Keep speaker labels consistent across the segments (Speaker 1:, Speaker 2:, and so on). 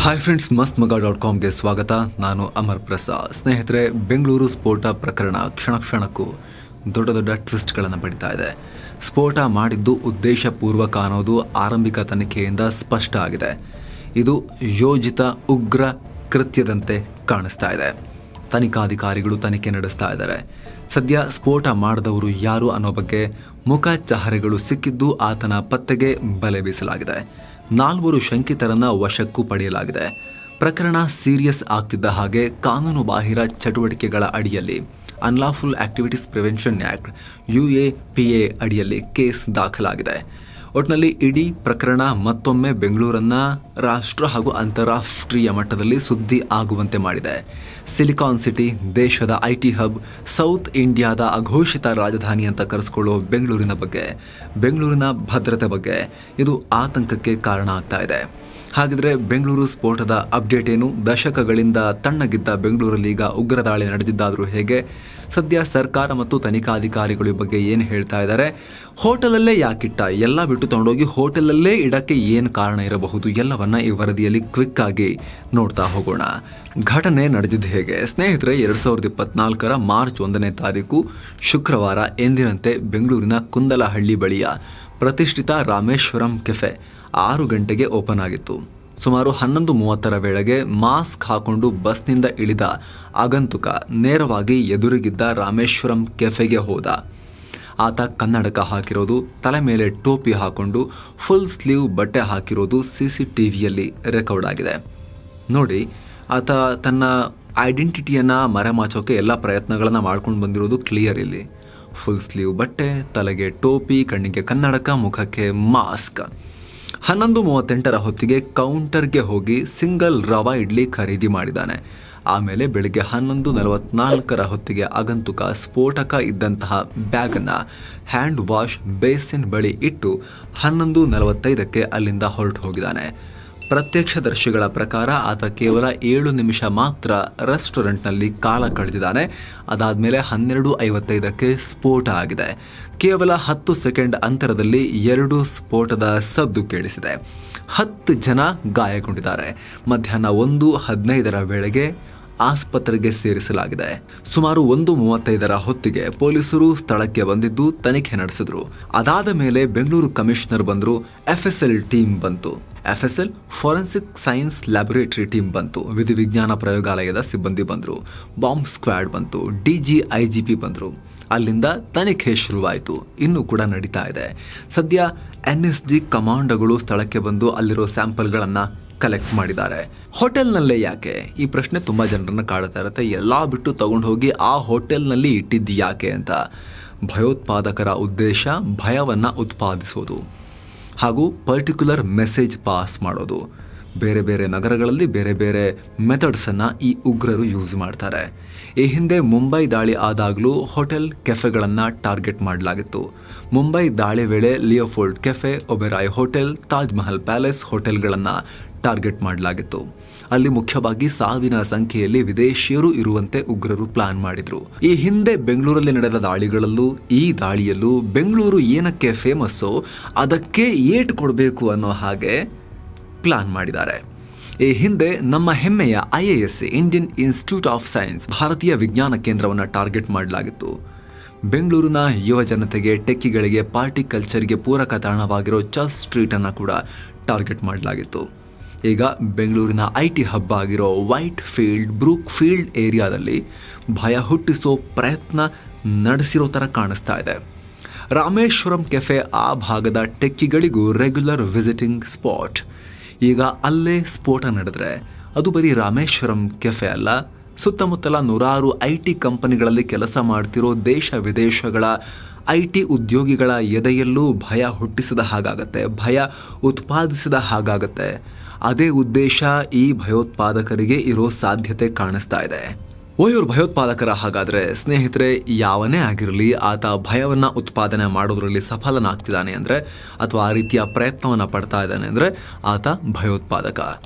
Speaker 1: Hi friends ಮಸ್ತ್ ಮಗ dot ಕಾಮ್ಗೆ ಸ್ವಾಗತ. ನಾನು ಅಮರ್ ಪ್ರಸಾದ್. ಸ್ನೇಹಿತರೆ, ಬೆಂಗಳೂರು ಸ್ಫೋಟ ಪ್ರಕರಣ ಕ್ಷಣ ಕ್ಷಣಕ್ಕೂ ದೊಡ್ಡ ದೊಡ್ಡ ಟ್ವಿಸ್ಟ್ಗಳನ್ನು ಪಡಿತಾ ಇದೆ. ಸ್ಫೋಟ ಮಾಡಿದ್ದು ಉದ್ದೇಶಪೂರ್ವಕ ಅನ್ನೋದು ಆರಂಭಿಕ ತನಿಖೆಯಿಂದ ಸ್ಪಷ್ಟ ಆಗಿದೆ. ಇದು ಯೋಜಿತ ಉಗ್ರ ಕೃತ್ಯದಂತೆ ಕಾಣಿಸ್ತಾ ಇದೆ. ತನಿಖಾಧಿಕಾರಿಗಳು ತನಿಖೆ ನಡೆಸ್ತಾ ಇದ್ದಾರೆ. ಸದ್ಯ ಸ್ಫೋಟ ಮಾಡಿದವರು ಯಾರು ಅನ್ನೋ ಬಗ್ಗೆ ಮುಖ ಚಹರೆಗಳು ಸಿಕ್ಕಿದ್ದು ಆತನ ಪತ್ತೆಗೆ ಬಲೆ ಬೀಸಲಾಗಿದೆ. ನಾಲ್ವರು ಶಂಕಿತರನ್ನ ವಶಕ್ಕೂ ಪಡೆಯಲಾಗಿದೆ. ಪ್ರಕರಣ ಸೀರಿಯಸ್ ಆಗ್ತಿದ್ದ ಹಾಗೆ ಕಾನೂನು ಬಾಹಿರ ಚಟುವಟಿಕೆಗಳ ಅಡಿಯಲ್ಲಿ unlawful activities prevention act U A P A ಅಡಿಯಲ್ಲಿ ಕೇಸ್ ದಾಖಲಾಗಿದೆ. ಒಟ್ಟಿನಲ್ಲಿ ಇಡೀ ಪ್ರಕರಣ ಮತ್ತೊಮ್ಮೆ ಬೆಂಗಳೂರನ್ನ ರಾಷ್ಟ್ರ ಹಾಗೂ ಅಂತಾರಾಷ್ಟ್ರೀಯ ಮಟ್ಟದಲ್ಲಿ ಸುದ್ದಿ ಆಗುವಂತೆ ಮಾಡಿದೆ. ಸಿಲಿಕಾನ್ ಸಿಟಿ, ದೇಶದ ಐಟಿ ಹಬ್, ಸೌತ್ ಇಂಡಿಯಾದ ಅಘೋಷಿತ ರಾಜಧಾನಿ ಅಂತ ಕರೆಸ್ಕೊಳ್ಳೋ ಬೆಂಗಳೂರಿನ ಬಗ್ಗೆ, ಬೆಂಗಳೂರಿನ ಭದ್ರತೆ ಬಗ್ಗೆ ಇದು ಆತಂಕಕ್ಕೆ ಕಾರಣ ಆಗ್ತಾ ಇದೆ. ಹಾಗಿದ್ರೆ ಬೆಂಗಳೂರು ಸ್ಫೋಟದ ಅಪ್ಡೇಟ್ ಏನು? ದಶಕಗಳಿಂದ ತಣ್ಣಗಿದ್ದ ಬೆಂಗಳೂರಲ್ಲಿ ಈಗ ಉಗ್ರ ದಾಳಿ ನಡೆದಿದ್ದಾದರೂ ಹೇಗೆ? ಸದ್ಯ ಸರ್ಕಾರ ಮತ್ತು ತನಿಖಾಧಿಕಾರಿಗಳ ಬಗ್ಗೆ ಏನು ಹೇಳ್ತಾ ಇದ್ದಾರೆ? ಹೋಟೆಲಲ್ಲೇ ಯಾಕಿಟ್ಟ? ಎಲ್ಲ ಬಿಟ್ಟು ತಗೊಂಡೋಗಿ ಹೋಟೆಲಲ್ಲೇ ಇಡಕ್ಕೆ ಏನು ಕಾರಣ ಇರಬಹುದು? ಎಲ್ಲವನ್ನ ಈ ವರದಿಯಲ್ಲಿ ಕ್ವಿಕ್ ಆಗಿ ನೋಡ್ತಾ ಹೋಗೋಣ. ಘಟನೆ ನಡೆದಿದ್ದು ಹೇಗೆ? ಸ್ನೇಹಿತರೆ, ಎರಡು ಸಾವಿರದ ಇಪ್ಪತ್ನಾಲ್ಕರ ಮಾರ್ಚ್ ಒಂದನೇ ತಾರೀಕು, ಶುಕ್ರವಾರ ಎಂದಿನಂತೆ ಬೆಂಗಳೂರಿನ ಕುಂದಲಹಳ್ಳಿ ಬಳಿಯ ಪ್ರತಿಷ್ಠಿತ ರಾಮೇಶ್ವರಂ ಕೆಫೆ ಆರು ಗಂಟೆಗೆ ಓಪನ್ ಆಗಿತ್ತು. ಸುಮಾರು ಹನ್ನೊಂದು ಮೂವತ್ತರ ವೇಳೆಗೆ ಮಾಸ್ಕ್ ಹಾಕೊಂಡು ಬಸ್ನಿಂದ ಇಳಿದ ಆಗಂತುಕ ನೇರವಾಗಿ ಎದುರಿಗಿದ್ದ ರಾಮೇಶ್ವರಂ ಕೆಫೆಗೆ ಹೋದ. ಆತ ಕನ್ನಡಕ ಹಾಕಿರೋದು, ತಲೆ ಮೇಲೆ ಟೋಪಿ ಹಾಕೊಂಡು ಫುಲ್ ಸ್ಲೀವ್ ಬಟ್ಟೆ ಹಾಕಿರೋದು ಸಿ ಸಿ ಟಿ ವಿಯಲ್ಲಿ ರೆಕಾರ್ಡ್ ಆಗಿದೆ. ನೋಡಿ, ಆತ ತನ್ನ ಐಡೆಂಟಿಟಿಯನ್ನು ಮರೆಮಾಚೋಕೆ ಎಲ್ಲ ಪ್ರಯತ್ನಗಳನ್ನು ಮಾಡ್ಕೊಂಡು ಬಂದಿರೋದು ಕ್ಲಿಯರ್ ಇಲ್ಲಿ. ಫುಲ್ ಸ್ಲೀವ್ ಬಟ್ಟೆ, ತಲೆಗೆ ಟೋಪಿ, ಕಣ್ಣಿಗೆ ಕನ್ನಡಕ, ಮುಖಕ್ಕೆ ಮಾಸ್ಕ್. ಹನ್ನೊಂದು ಮೂವತ್ತೆಂಟರ ಹೊತ್ತಿಗೆ ಕೌಂಟರ್ಗೆ ಹೋಗಿ ಸಿಂಗಲ್ ರವಾ ಇಡ್ಲಿ ಖರೀದಿ ಮಾಡಿದ್ದಾನೆ. ಆಮೇಲೆ ಬೆಳಿಗ್ಗೆ ಹನ್ನೊಂದು ನಲವತ್ನಾಲ್ಕರ ಹೊತ್ತಿಗೆ ಆಗಂತುಕ ಸ್ಫೋಟಕ ಇದ್ದಂತಹ ಬ್ಯಾಗನ್ನು ಹ್ಯಾಂಡ್ ವಾಶ್ ಬೇಸಿನ್ ಬಳಿ ಇಟ್ಟು ಹನ್ನೊಂದು ನಲವತ್ತೈದಕ್ಕೆ ಅಲ್ಲಿಂದ ಹೊರಟು ಹೋಗಿದ್ದಾನೆ. ಪ್ರತ್ಯಕ್ಷದರ್ಶಿಗಳ ಪ್ರಕಾರ ಆತ ಕೇವಲ ಏಳು ನಿಮಿಷ ಮಾತ್ರ ರೆಸ್ಟೋರೆಂಟ್ನಲ್ಲಿ ಕಾಲ ಕಳೆದಿದ್ದಾನೆ. ಅದಾದಮೇಲೆ ಹನ್ನೆರಡು ಐವತ್ತೈದಕ್ಕೆ ಸ್ಫೋಟ ಆಗಿದೆ. ಕೇವಲ ಹತ್ತು ಸೆಕೆಂಡ್ ಅಂತರದಲ್ಲಿ ಎರಡು ಸ್ಫೋಟದ ಸದ್ದು ಕೇಳಿಸಿದೆ. ಹತ್ತು ಜನ ಗಾಯಗೊಂಡಿದ್ದಾರೆ. ಮಧ್ಯಾಹ್ನ ಒಂದು ಹದಿನೈದರ ವೇಳೆಗೆ ಆಸ್ಪತ್ರೆಗೆ ಸೇರಿಸಲಾಗಿದೆ. ಸುಮಾರು ಒಂದು ಮೂವತ್ತೈದರ ಹೊತ್ತಿಗೆ ಪೊಲೀಸರು ಸ್ಥಳಕ್ಕೆ ಬಂದಿದ್ದು ತನಿಖೆ ನಡೆಸಿದ್ರು. ಅದಾದ ಮೇಲೆ ಬೆಂಗಳೂರು ಕಮಿಷನರ್ ಬಂದರು, ಎಫ್ಎಸ್ಎಲ್ ಟೀಮ್ ಬಂತು. FSL forensic science laboratory team ಬಂತು. ವಿಧಿವಿಜ್ಞಾನ ಪ್ರಯೋಗಾಲಯದ ಸಿಬ್ಬಂದಿ ಬಂದರು. ಬಾಂಬ್ ಸ್ಕ್ವಾಡ್ ಬಂತು. D G I G P ಬಂದರು. ಅಲ್ಲಿಂದ ತನಿಖೆ ಶುರುವಾಯಿತು. ಇನ್ನೂ ಕೂಡ ನಡೀತಾ ಇದೆ. ಸದ್ಯ ಎನ್ ಎಸ್ ಜಿ ಕಮಾಂಡೋಗಳು ಸ್ಥಳಕ್ಕೆ ಬಂದು ಅಲ್ಲಿರೋ ಸ್ಯಾಂಪಲ್ಗಳನ್ನು ಕಲೆಕ್ಟ್ ಮಾಡಿದ್ದಾರೆ. ಹೋಟೆಲ್ನಲ್ಲೇ ಯಾಕೆ? ಈ ಪ್ರಶ್ನೆ ತುಂಬ ಜನರನ್ನು ಕಾಡ್ತಾ ಇರುತ್ತೆ. ಎಲ್ಲ ಬಿಟ್ಟು ತಗೊಂಡು ಹೋಗಿ ಆ ಹೋಟೆಲ್ನಲ್ಲಿ ಇಟ್ಟಿದ್ದು ಯಾಕೆ ಅಂತ. ಭಯೋತ್ಪಾದಕರ ಉದ್ದೇಶ ಭಯವನ್ನು ಉತ್ಪಾದಿಸೋದು. ಹಾಗೂ ಪರ್ಟಿಕ್ಯುಲರ್ ಮೆಸೇಜ್ ಪಾಸ್ ಮಾಡೋದು. ಬೇರೆ ಬೇರೆ ನಗರಗಳಲ್ಲಿ ಬೇರೆ ಬೇರೆ ಮೆಥಡ್ಸನ್ನು ಈ ಉಗ್ರರು ಯೂಸ್ ಮಾಡ್ತಾರೆ. ಈ ಹಿಂದೆ ಮುಂಬೈ ದಾಳಿ ಆದಾಗಲೂ ಹೋಟೆಲ್ ಕೆಫೆಗಳನ್ನು ಟಾರ್ಗೆಟ್ ಮಾಡಲಾಗಿತ್ತು. ಮುಂಬೈ ದಾಳಿ ವೇಳೆ Leopold cafe Oberoi hotel Taj Mahal palace ಹೋಟೆಲ್ಗಳನ್ನು target ಮಾಡಲಾಗಿತ್ತು. ಅಲ್ಲಿ ಮುಖ್ಯವಾಗಿ ಸಾವಿನ ಸಂಖ್ಯೆಯಲ್ಲಿ ವಿದೇಶಿಯರು ಇರುವಂತೆ ಉಗ್ರರು ಪ್ಲಾನ್ ಮಾಡಿದ್ರು. ಈ ಹಿಂದೆ ಬೆಂಗಳೂರಲ್ಲಿ ನಡೆದ ದಾಳಿಗಳಲ್ಲೂ, ಈ ದಾಳಿಯಲ್ಲೂ ಬೆಂಗಳೂರು ಏನಕ್ಕೆ ಫೇಮಸ್ಸು ಅದಕ್ಕೆ ಏಟ್ ಕೊಡಬೇಕು ಅನ್ನೋ ಹಾಗೆ ಪ್ಲಾನ್ ಮಾಡಿದ್ದಾರೆ. ಈ ಹಿಂದೆ ನಮ್ಮ ಹೆಮ್ಮೆಯ I A S Indian Institute of Science ಭಾರತೀಯ ವಿಜ್ಞಾನ ಕೇಂದ್ರವನ್ನು ಟಾರ್ಗೆಟ್ ಮಾಡಲಾಗಿತ್ತು. ಬೆಂಗಳೂರಿನ ಯುವ ಜನತೆಗೆ ಟೆಕ್ಕಿಗಳಿಗೆ ಪಾರ್ಟಿ ಕಲ್ಚರ್ಗೆ ಪೂರಕ ತಾಣವಾಗಿರೋ ಚರ್ಚ್ ಸ್ಟ್ರೀಟನ್ನು ಕೂಡ ಟಾರ್ಗೆಟ್ ಮಾಡಲಾಗಿತ್ತು. ಈಗ ಬೆಂಗಳೂರಿನ ಐ ಟಿ ಹಬ್ ಆಗಿರೋ ವೈಟ್ ಫೀಲ್ಡ್ ಬ್ರೂಕ್ ಫೀಲ್ಡ್ ಏರಿಯಾದಲ್ಲಿ ಭಯ ಹುಟ್ಟಿಸೋ ಪ್ರಯತ್ನ ನಡೆಸಿರೋ ಥರ ಕಾಣಿಸ್ತಾ ಇದೆ. ರಾಮೇಶ್ವರಂ ಕೆಫೆ ಆ ಭಾಗದ ಟೆಕ್ಕಿಗಳಿಗೂ ರೆಗ್ಯುಲರ್ ವಿಸಿಟಿಂಗ್ ಸ್ಪಾಟ್ ಈಗ ಅಲ್ಲೇ ಸ್ಫೋಟ ನಡೆದರೆ ಅದು ಬರೀ ರಾಮೇಶ್ವರಂ ಕೆಫೆ ಅಲ್ಲ, ಸುತ್ತಮುತ್ತಲ ನೂರಾರು ಐ ಟಿ ಕಂಪನಿಗಳಲ್ಲಿ ಕೆಲಸ ಮಾಡ್ತಿರೋ ದೇಶ ವಿದೇಶಗಳ ಐ ಟಿ ಉದ್ಯೋಗಿಗಳ ಎದೆಯಲ್ಲೂ ಭಯ ಹುಟ್ಟಿಸಿದ ಹಾಗಾಗತ್ತೆ, ಭಯ ಉತ್ಪಾದಿಸಿದ ಹಾಗಾಗತ್ತೆ. ಅದೇ ಉದ್ದೇಶ ಈ ಭಯೋತ್ಪಾದಕರಿಗೆ ಇರೋ ಸಾಧ್ಯತೆ ಕಾಣಿಸ್ತಾ ಇದೆ. ಓ ಇವ್ರು ಭಯೋತ್ಪಾದಕರ ಹಾಗಾದ್ರೆ ಸ್ನೇಹಿತರೆ, ಯಾವನೇ ಆಗಿರಲಿ ಆತ ಭಯವನ್ನ ಉತ್ಪಾದನೆ ಮಾಡೋದ್ರಲ್ಲಿ ಸಫಲನಾಗ್ತಿದ್ದಾನೆ ಅಂದ್ರೆ ಅಥವಾ ಆ ರೀತಿಯ ಪ್ರಯತ್ನವನ್ನ ಪಡ್ತಾ ಇದ್ದಾನೆ ಅಂದ್ರೆ ಆತ ಭಯೋತ್ಪಾದಕ.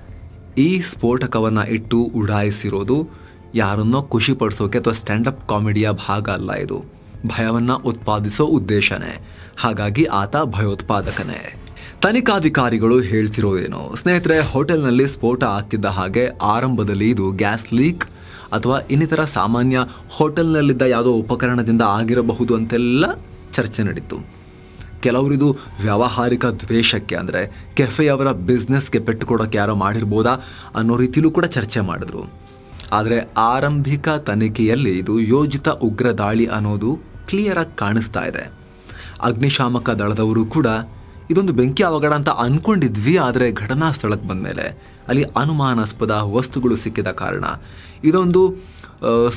Speaker 1: ಈ ಸ್ಫೋಟಕವನ್ನ ಇಟ್ಟು ಉಡಾಯಿಸಿರೋದು ಯಾರನ್ನೋ ಖುಷಿ ಪಡಿಸೋಕೆ ಅಥವಾ ಸ್ಟ್ಯಾಂಡಪ್ ಕಾಮಿಡಿಯ ಭಾಗ ಅಲ್ಲ ಇದು. ಭಯವನ್ನ ಉತ್ಪಾದಿಸೋ ಉದ್ದೇಶನೇ. ಹಾಗಾಗಿ ಆತ ಭಯೋತ್ಪಾದಕನೇ. ತನಿಖಾಧಿಕಾರಿಗಳು ಹೇಳ್ತಿರೋದೇನು ಸ್ನೇಹಿತರೆ, ಹೋಟೆಲ್ನಲ್ಲಿ ಸ್ಫೋಟ ಆಗ್ತಿದ್ದ ಹಾಗೆ ಆರಂಭದಲ್ಲಿ ಇದು ಗ್ಯಾಸ್ ಲೀಕ್ ಅಥವಾ ಇನ್ನಿತರ ಸಾಮಾನ್ಯ ಹೋಟೆಲ್ನಲ್ಲಿದ್ದ ಯಾವುದೋ ಉಪಕರಣದಿಂದ ಆಗಿರಬಹುದು ಅಂತೆಲ್ಲ ಚರ್ಚೆ ನಡೀತು. ಕೆಲವರಿದು ವ್ಯಾವಹಾರಿಕ ದ್ವೇಷಕ್ಕೆ ಅಂದರೆ ಕೆಫೆಯವರ ಬಿಸ್ನೆಸ್ಗೆ ಪೆಟ್ಟು ಕೊಡೋಕ್ಕೆ ಯಾರೋ ಮಾಡಿರ್ಬೋದಾ ಅನ್ನೋ ರೀತಿಲೂ ಕೂಡ ಚರ್ಚೆ ಮಾಡಿದ್ರು. ಆದರೆ ಆರಂಭಿಕ ತನಿಖೆಯಲ್ಲಿ ಇದು ಯೋಜಿತ ಉಗ್ರ ದಾಳಿ ಅನ್ನೋದು ಕ್ಲಿಯರಾಗಿ ಕಾಣಿಸ್ತಾ ಇದೆ. ಅಗ್ನಿಶಾಮಕ ದಳದವರು ಕೂಡ ಇದೊಂದು ಬೆಂಕಿ ಅವಘಡ ಅಂತ ಅನ್ಕೊಂಡಿದ್ವಿ, ಆದರೆ ಘಟನಾ ಸ್ಥಳಕ್ಕೆ ಬಂದಮೇಲೆ. ಅಲ್ಲಿ ಅನುಮಾನಾಸ್ಪದ ವಸ್ತುಗಳು ಸಿಕ್ಕಿದ ಕಾರಣ. ಇದೊಂದು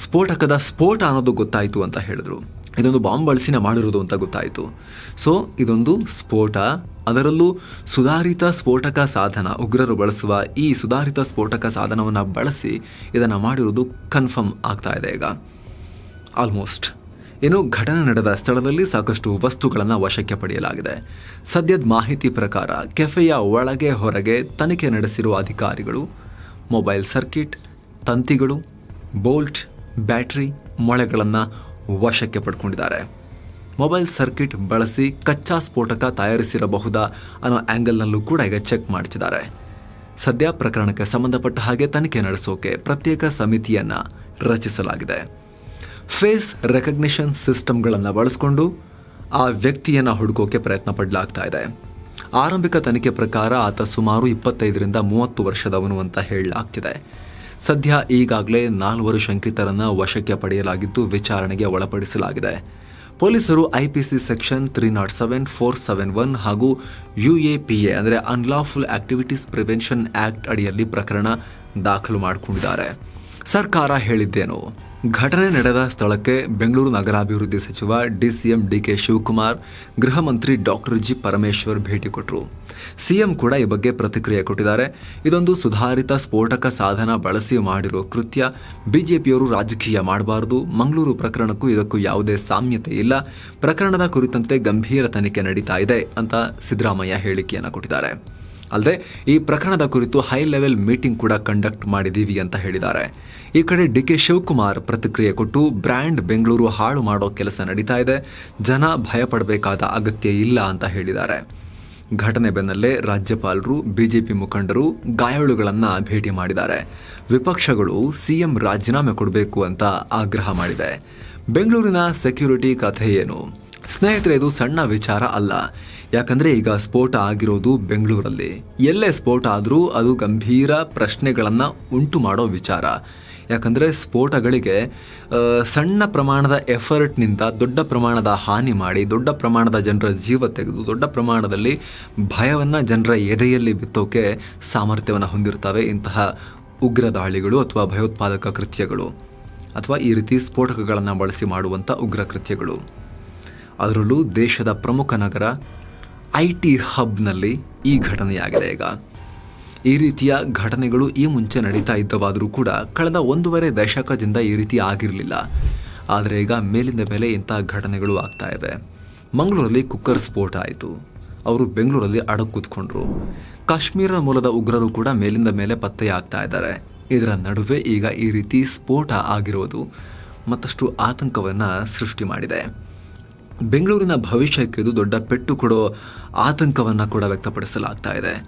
Speaker 1: ಸ್ಫೋಟಕದ ಸ್ಫೋಟ ಅನ್ನೋದು ಗೊತ್ತಾಯಿತು ಅಂತ ಹೇಳಿದ್ರು. ಇದೊಂದು ಬಾಂಬ್ ಬಳಸಿನೇ ಮಾಡಿರೋದು ಅಂತ ಗೊತ್ತಾಯಿತು. ಸೊ ಇದೊಂದು ಸ್ಫೋಟ. ಅದರಲ್ಲೂ ಸುಧಾರಿತ ಸ್ಫೋಟಕ ಸಾಧನ, ಉಗ್ರರು ಬಳಸುವ ಈ ಸುಧಾರಿತ ಸ್ಫೋಟಕ ಸಾಧನವನ್ನು ಬಳಸಿ ಇದನ್ನು ಮಾಡಿರೋದು ಕನ್ಫರ್ಮ್ ಆಗ್ತಾ ಇದೆ ಈಗ. ಆಲ್ಮೋಸ್ಟ್ ಇನ್ನು ಘಟನೆ ನಡೆದ ಸ್ಥಳದಲ್ಲಿ ಸಾಕಷ್ಟು ವಸ್ತುಗಳನ್ನು ವಶಕ್ಕೆ ಪಡೆಯಲಾಗಿದೆ. ಸದ್ಯದ ಮಾಹಿತಿ ಪ್ರಕಾರ ಕೆಫೆಯ ಒಳಗೆ ಹೊರಗೆ ತನಿಖೆ ನಡೆಸಿರುವ ಅಧಿಕಾರಿಗಳು, ಮೊಬೈಲ್ ಸರ್ಕಿಟ್, ತಂತಿಗಳು, ಬೋಲ್ಟ್, ಬ್ಯಾಟ್ರಿ ಮೊಳೆಗಳನ್ನು ವಶಕ್ಕೆ ಪಡ್ಕೊಂಡಿದ್ದಾರೆ. ಮೊಬೈಲ್ ಸರ್ಕಿಟ್ ಬಳಸಿ ಕಚ್ಚಾ ಸ್ಫೋಟಕ ತಯಾರಿಸಿರಬಹುದಾ ಅನ್ನೋ ಆ್ಯಂಗಲ್ನಲ್ಲೂ ಕೂಡ ಈಗ ಚೆಕ್ ಮಾಡಿಸಿದ್ದಾರೆ. ಸದ್ಯ ಪ್ರಕರಣಕ್ಕೆ ಸಂಬಂಧಪಟ್ಟ ಹಾಗೆ ತನಿಖೆ ನಡೆಸೋಕೆ ಪ್ರತ್ಯೇಕ ಸಮಿತಿಯನ್ನು ರಚಿಸಲಾಗಿದೆ. ಫೇಸ್ ರೆಕಗ್ನಿಷನ್ ಸಿಸ್ಟಮ್ಗಳನ್ನು ಬಳಸಿಕೊಂಡು ಆ ವ್ಯಕ್ತಿಯನ್ನು ಹುಡುಕೋಕೆ ಪ್ರಯತ್ನ ಪಡಲಾಗ್ತಾ ಇದೆ. ಆರಂಭಿಕ ತನಿಖೆ ಪ್ರಕಾರ ಆತ ಸುಮಾರು ಇಪ್ಪತ್ತೈದರಿಂದ ಮೂವತ್ತು ವರ್ಷದವನು ಅಂತ ಹೇಳಲಾಗ್ತಿದೆ. ಸದ್ಯ ಈಗಾಗಲೇ ನಾಲ್ವರು ಶಂಕಿತರನ್ನು ವಶಕ್ಕೆ ಪಡೆಯಲಾಗಿದ್ದು ವಿಚಾರಣೆಗೆ ಒಳಪಡಿಸಲಾಗಿದೆ. ಪೊಲೀಸರು IPC section three nought seven, four seven one ಹಾಗೂ ಯು ಎ ಪಿ ಎ ಅಂದರೆ ಅನ್ಲಾಫುಲ್ ಆಕ್ಟಿವಿಟೀಸ್ ಪ್ರಿವೆನ್ಷನ್ ಆಕ್ಟ್ ಅಡಿಯಲ್ಲಿ ಪ್ರಕರಣ ದಾಖಲು ಮಾಡಿಕೊಂಡಿದ್ದಾರೆ. ಸರ್ಕಾರ ಹೇಳಿದ್ದೇನು? ಘಟನೆ ನಡೆದ ಸ್ಥಳಕ್ಕೆ ಬೆಂಗಳೂರು ನಗರಾಭಿವೃದ್ಧಿ ಸಚಿವ ಡಿಸಿಎಂ ಡಿಕೆ ಶಿವಕುಮಾರ್, ಗೃಹ ಮಂತ್ರಿ ಡಾಕ್ಟರ್ ಜಿ ಪರಮೇಶ್ವರ್ ಭೇಟಿ ಕೊಟ್ಟರು ಸಿಎಂ ಕೂಡ ಈ ಬಗ್ಗೆ ಪ್ರತಿಕ್ರಿಯೆ ಕೊಟ್ಟಿದ್ದಾರೆ. ಇದೊಂದು ಸುಧಾರಿತ ಸ್ಫೋಟಕ ಸಾಧನ ಬಳಸಿ ಮಾಡಿರೋ ಕೃತ್ಯ. ಬಿಜೆಪಿಯವರು ರಾಜಕೀಯ ಮಾಡಬಾರದು. ಮಂಗಳೂರು ಪ್ರಕರಣಕ್ಕೂ ಇದಕ್ಕೂ ಯಾವುದೇ ಸಾಮ್ಯತೆ ಇಲ್ಲ. ಪ್ರಕರಣದ ಕುರಿತಂತೆ ಗಂಭೀರ ತನಿಖೆ ನಡೀತಾ ಇದೆ ಅಂತ ಸಿದ್ದರಾಮಯ್ಯ ಹೇಳಿಕೆಯನ್ನು ಕೊಟ್ಟಿದ್ದಾರೆ. ಅಲ್ಲದೆ ಈ ಪ್ರಕರಣದ ಕುರಿತು ಹೈ ಲೆವೆಲ್ ಮೀಟಿಂಗ್ ಕೂಡ ಕಂಡಕ್ಟ್ ಮಾಡಿದ್ದೀವಿ ಅಂತ ಹೇಳಿದ್ದಾರೆ. ಈ ಕಡೆ ಡಿ ಕೆ ಶಿವಕುಮಾರ್ ಪ್ರತಿಕ್ರಿಯೆ ಕೊಟ್ಟು ಬ್ರ್ಯಾಂಡ್ ಬೆಂಗಳೂರು ಹಾಳು ಮಾಡೋ ಕೆಲಸ ನಡೀತಾ ಇದೆ. ಜನ ಭಯಪಡಬೇಕಾದ ಅಗತ್ಯ ಇಲ್ಲ ಅಂತ ಹೇಳಿದ್ದಾರೆ. ಘಟನೆ ಬೆನ್ನಲ್ಲೇ ರಾಜ್ಯಪಾಲರು, ಬಿಜೆಪಿ ಮುಖಂಡರು ಗಾಯಾಳುಗಳನ್ನು ಭೇಟಿ ಮಾಡಿದ್ದಾರೆ. ವಿಪಕ್ಷಗಳು ಸಿಎಂ ರಾಜೀನಾಮೆ ಕೊಡಬೇಕು ಅಂತ ಆಗ್ರಹ ಮಾಡಿದೆ. ಬೆಂಗಳೂರಿನ ಸೆಕ್ಯೂರಿಟಿ ಕಥೆ ಏನು? ಸ್ನೇಹಿತರೆ ಇದು ಸಣ್ಣ ವಿಚಾರ ಅಲ್ಲ. ಯಾಕಂದ್ರೆ ಈಗ ಸ್ಫೋಟ ಆಗಿರೋದು ಬೆಂಗಳೂರಲ್ಲಿ. ಎಲ್ಲೇ ಸ್ಫೋಟ ಆದರೂ ಅದು ಗಂಭೀರ ಪ್ರಶ್ನೆಗಳನ್ನು ಉಂಟು ಮಾಡೋ ವಿಚಾರ. ಯಾಕಂದ್ರೆ ಸ್ಫೋಟಗಳಿಗೆ ಸಣ್ಣ ಪ್ರಮಾಣದ ಎಫರ್ಟ್ನಿಂದ ದೊಡ್ಡ ಪ್ರಮಾಣದ ಹಾನಿ ಮಾಡಿ, ದೊಡ್ಡ ಪ್ರಮಾಣದ ಜನರ ಜೀವ ತೆಗೆದು, ದೊಡ್ಡ ಪ್ರಮಾಣದಲ್ಲಿ ಭಯವನ್ನ ಜನರ ಎದೆಯಲ್ಲಿ ಬಿತ್ತೋಕೆ ಸಾಮರ್ಥ್ಯವನ್ನು ಹೊಂದಿರ್ತವೆ ಇಂತಹ ಉಗ್ರ ದಾಳಿಗಳು ಅಥವಾ ಭಯೋತ್ಪಾದಕ ಕೃತ್ಯಗಳು. ಅಥವಾ ಈ ರೀತಿ ಸ್ಫೋಟಕಗಳನ್ನು ಬಳಸಿ ಮಾಡುವಂಥ ಉಗ್ರ ಕೃತ್ಯಗಳು. ಅದರಲ್ಲೂ ದೇಶದ ಪ್ರಮುಖ ನಗರ ಐ ಟಿ ಹಬ್ನಲ್ಲಿ ಈ ಘಟನೆಯಾಗಿದೆ ಈಗ. ಈ ರೀತಿಯ ಘಟನೆಗಳು ಈ ಮುಂಚೆ ನಡೀತಾ ಇದ್ದವಾದರೂ ಕೂಡ ಕಳೆದ ಒಂದೂವರೆ ದಶಕದಿಂದ ಈ ರೀತಿ ಆಗಿರಲಿಲ್ಲ. ಆದರೆ ಈಗ ಮೇಲಿಂದ ಮೇಲೆ ಇಂತಹ ಘಟನೆಗಳು ಆಗ್ತಾ ಇವೆ. ಮಂಗಳೂರಲ್ಲಿ ಕುಕ್ಕರ್ ಸ್ಫೋಟ ಆಯಿತು. ಅವರು ಬೆಂಗಳೂರಲ್ಲಿ ಅಡಗು ಕೂತ್ಕೊಂಡ್ರು. ಕಾಶ್ಮೀರ ಮೂಲದ ಉಗ್ರರು ಕೂಡ ಮೇಲಿಂದ ಮೇಲೆ ಪತ್ತೆಯಾಗ್ತಾ ಇದ್ದಾರೆ. ಇದರ ನಡುವೆ ಈಗ ಈ ರೀತಿ ಸ್ಫೋಟ ಆಗಿರೋದು ಮತ್ತಷ್ಟು ಆತಂಕವನ್ನು ಸೃಷ್ಟಿ ಮಾಡಿದೆ. ಬೆಂಗಳೂರಿನ ಭವಿಷ್ಯಕ್ಕೆ ಇದು ದೊಡ್ಡ ಪೆಟ್ಟು ಕೊಡೋ ಆತಂಕವನ್ನು ಕೂಡ ವ್ಯಕ್ತಪಡಿಸಲಾಗ್ತಾ ಇದೆ.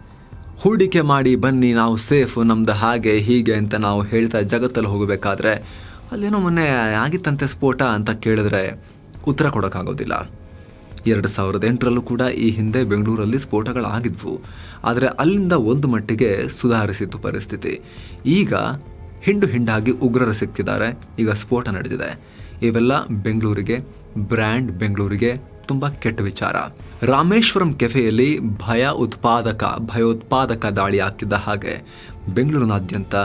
Speaker 1: ಹೂಡಿಕೆ ಮಾಡಿ ಬನ್ನಿ, ನಾವು ಸೇಫ್, ನಮ್ದು ಹಾಗೆ, ಹೀಗೆ ಅಂತ ನಾವು ಹೇಳ್ತಾ ಜಗತ್ತಲ್ಲಿ ಹೋಗಬೇಕಾದ್ರೆ ಅಲ್ಲೇನೋ ಮೊನ್ನೆ ಆಗಿತ್ತಂತೆ ಸ್ಫೋಟ ಅಂತ ಕೇಳಿದ್ರೆ ಉತ್ತರ ಕೊಡೋಕ್ಕಾಗೋದಿಲ್ಲ. ಎರಡು ಸಾವಿರದ ಎಂಟರಲ್ಲೂ ಕೂಡ ಈ ಹಿಂದೆ ಬೆಂಗಳೂರಲ್ಲಿ ಸ್ಫೋಟಗಳಾಗಿದ್ವು. ಆದರೆ ಅಲ್ಲಿಂದ ಒಂದು ಮಟ್ಟಿಗೆ ಸುಧಾರಿಸಿತ್ತು ಪರಿಸ್ಥಿತಿ. ಈಗ ಹಿಂಡು ಹಿಂಡಾಗಿ ಉಗ್ರರು ಸಿಕ್ತಿದ್ದಾರೆ ಈಗ ಸ್ಫೋಟ ನಡೆದಿದೆ. ಇವೆಲ್ಲ ಬೆಂಗಳೂರಿಗೆ ಬ್ರ್ಯಾಂಡ್ ಬೆಂಗಳೂರಿಗೆ ತುಂಬ ಕೆಟ್ಟ ವಿಚಾರ. ರಾಮೇಶ್ವರಂ ಕೆಫೆಯಲ್ಲಿ ಭಯ ಉತ್ಪಾದಕ, ಭಯೋತ್ಪಾದಕ ದಾಳಿ ಆಗ್ತಿದ್ದ ಹಾಗೆ ಬೆಂಗಳೂರಿನಾದ್ಯಂತ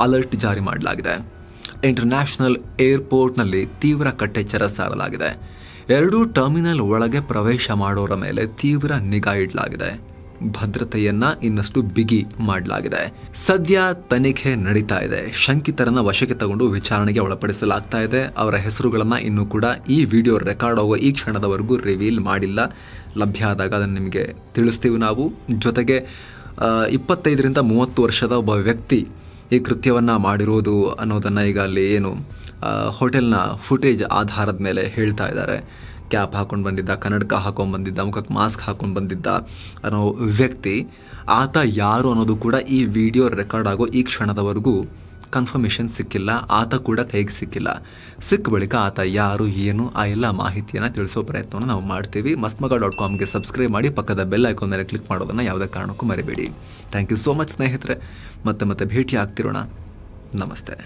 Speaker 1: ಅಲರ್ಟ್ ಜಾರಿ ಮಾಡಲಾಗಿದೆ. ಇಂಟರ್ನ್ಯಾಷನಲ್ ಏರ್ಪೋರ್ಟ್ನಲ್ಲಿ ತೀವ್ರ ಕಟ್ಟೆಚ್ಚರ ಸಾರಲಾಗಿದೆ. ಎರಡೂ ಟರ್ಮಿನಲ್ ಒಳಗೆ ಪ್ರವೇಶ ಮಾಡೋರ ಮೇಲೆ ತೀವ್ರ ನಿಗಾ ಇಡಲಾಗಿದೆ. ಭದ್ರತೆಯನ್ನ ಇನ್ನಷ್ಟು ಬಿಗಿ ಮಾಡಲಾಗಿದೆ. ಸದ್ಯ ತನಿಖೆ ನಡೀತಾ ಇದೆ. ಶಂಕಿತರನ್ನ ವಶಕ್ಕೆ ತಗೊಂಡು ವಿಚಾರಣೆಗೆ ಒಳಪಡಿಸಲಾಗ್ತಾ ಇದೆ. ಅವರ ಹೆಸರುಗಳನ್ನ ಇನ್ನೂ ಕೂಡ ಈ ವಿಡಿಯೋ ರೆಕಾರ್ಡ್ ಆಗುವ ಈ ಕ್ಷಣದವರೆಗೂ ರಿವೀಲ್ ಮಾಡಿಲ್ಲ. ಲಭ್ಯ ಆದಾಗ ಅದನ್ನು ನಿಮಗೆ ತಿಳಿಸ್ತೀವಿ ನಾವು. ಜೊತೆಗೆ ಇಪ್ಪತ್ತೈದರಿಂದ ಮೂವತ್ತು ವರ್ಷದ ಒಬ್ಬ ವ್ಯಕ್ತಿ ಈ ಕೃತ್ಯವನ್ನು ಮಾಡಿರೋದು ಅನ್ನೋದನ್ನು ಈಗ ಅಲ್ಲಿ ಏನು ಹೋಟೆಲ್ನ ಫುಟೇಜ್ ಆಧಾರದ ಮೇಲೆ ಹೇಳ್ತಾ ಇದ್ದಾರೆ. ಕ್ಯಾಪ್ ಹಾಕೊಂಡು ಬಂದಿದ್ದ, ಕನ್ನಡಕ ಹಾಕೊಂಡು ಬಂದಿದ್ದ ಮುಖಕ್ಕೆ ಮಾಸ್ಕ್ ಹಾಕೊಂಡು ಬಂದಿದ್ದ ಅನ್ನೋ ವ್ಯಕ್ತಿ, ಆತ ಯಾರು ಅನ್ನೋದು ಕೂಡ ಈ ವಿಡಿಯೋ ರೆಕಾರ್ಡ್ ಆಗೋ ಈ ಕ್ಷಣದವರೆಗೂ ಕನ್ಫರ್ಮೇಷನ್ ಸಿಕ್ಕಿಲ್ಲ, ಆತ ಕೂಡ ಕೈಗೆ ಸಿಕ್ಕಿಲ್ಲ. ಸಿಕ್ಕ ಬಳಿಕ ಆತ ಯಾರು, ಏನು, ಆ ಎಲ್ಲ ಮಾಹಿತಿಯನ್ನು ತಿಳಿಸೋ ಪ್ರಯತ್ನವನ್ನು ನಾವು ಮಾಡ್ತೀವಿ. ಮಸ್ಮಗ ಡಾಟ್ ಕಾಮ್ಗೆ ಸಬ್ಸ್ಕ್ರೈಬ್ ಮಾಡಿ, ಪಕ್ಕದ ಬೆಲ್ ಐಕಾನ್ ಮೇಲೆ ಕ್ಲಿಕ್ ಮಾಡೋದನ್ನು ಯಾವುದೇ ಕಾರಣಕ್ಕೂ ಮರಿಬೇಡಿ. ಥ್ಯಾಂಕ್ ಯು ಸೋ ಮಚ್ ಸ್ನೇಹಿತರೆ. ಮತ್ತೆ ಮತ್ತೆ ಭೇಟಿ ಆಗ್ತಿರೋಣ ನಮಸ್ತೆ.